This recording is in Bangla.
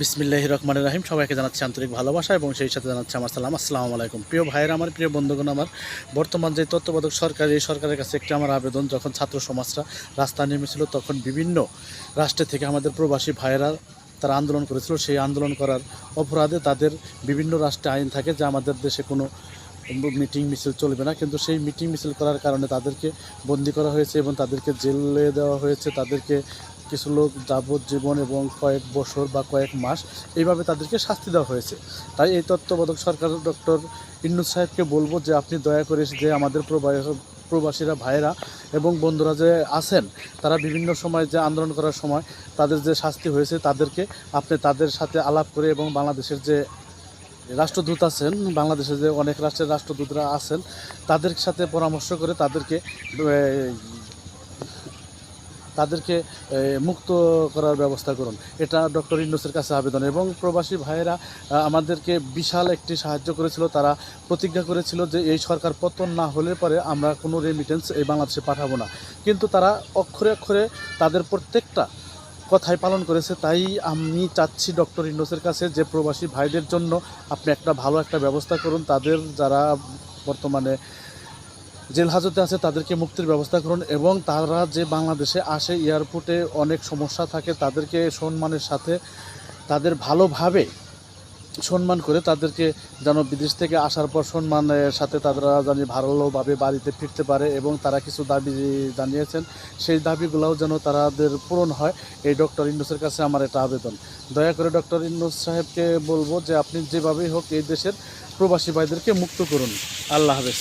বিসমিল্লাহ রহমান রাহিম। সবাইকে জানাচ্ছি আন্তরিক ভালোবাসা এবং সেই সাথে জানাচ্ছি আমার সালাম। আসসালামু আলাইকুম। প্রিয় ভাইয়ের, আমার প্রিয় বন্ধুগণ, আমার বর্তমান যে তত্ত্বাবধায়ক সরকার, এই সরকারের কাছে একটি আমার আবেদন, যখন ছাত্র সমাজরা রাস্তা নেমেছিল, তখন বিভিন্ন রাষ্ট্র থেকে আমাদের প্রবাসী ভাইয়েরা তারা আন্দোলন করেছিল। সেই আন্দোলন করার অপরাধে তাদের বিভিন্ন রাষ্ট্রে আইন থাকে, যে আমাদের দেশে কোনো মিটিং মিছিল চলবে না। কিন্তু সেই মিটিং মিছিল করার কারণে তাদেরকে বন্দি করা হয়েছে এবং তাদেরকে জেলে দেওয়া হয়েছে। তাদেরকে কিছু লোক যাবজ্জীবন এবং কয়েক বছর বা কয়েক মাস এইভাবে তাদেরকে শাস্তি দেওয়া হয়েছে। তাই এই তত্ত্বাবধায়ক সরকার ডক্টর ইন্নুস সাহেবকে বলব যে, আপনি দয়া করে যে আমাদের প্রবাসী প্রবাসীরা, ভাইয়েরা এবং বন্ধুরা যে আছেন, তারা বিভিন্ন সময় যে আন্দোলন করার সময় তাদের যে শাস্তি হয়েছে তাদেরকে আপনি তাদের সাথে আলাপ করে এবং বাংলাদেশের যে রাষ্ট্রদূত আছেন, বাংলাদেশের যে অনেক রাষ্ট্রের রাষ্ট্রদূতরা আছেন, তাদের সাথে পরামর্শ করে তাদেরকে তাদেরকে মুক্ত করার ব্যবস্থা করুন। এটা ডক্টর ইন্ডোসের কাছে আবেদন এবং প্রবাসী ভাইয়েরা আমাদেরকে বিশাল একটি সাহায্য করেছিল। তারা প্রতিজ্ঞা করেছিল যে এই সরকার পতন না হলে পরে আমরা কোনো রেমিটেন্স এই বাংলাদেশে পাঠাবো না। কিন্তু তারা অক্ষরে অক্ষরে তাদের প্রত্যেকটা কথাই পালন করেছে। তাই আমি চাচ্ছি ডক্টর ইন্ডোসের কাছে যে প্রবাসী ভাইদের জন্য আপনি একটা ভালো একটা ব্যবস্থা করুন। তাদের যারা বর্তমানে জেল হাজতে আছে, তাদেরকে মুক্তির ব্যবস্থা করুন এবং তারা যে বাংলাদেশে আসে, এয়ারপোর্টে অনেক সমস্যা থাকে, তাদেরকে সম্মানের সাথে, তাদের ভালোভাবে সম্মান করে তাদেরকে যেন বিদেশ থেকে আসার পর সম্মানের সাথে তারা জানি ভালোভাবে বাড়িতে ফিরতে পারে এবং তারা কিছু দাবি জানিয়েছেন, সেই দাবিগুলোও যেন তাদের পূরণ হয়। এই ডক্টর ইন্ডোসের কাছে আমার এটা আবেদন। দয়া করে ডক্টর ইন্ডোস সাহেবকে বলব যে আপনি যেভাবেই হোক এই দেশের প্রবাসী ভাইদেরকে মুক্ত করুন। আল্লাহ হাফেজ।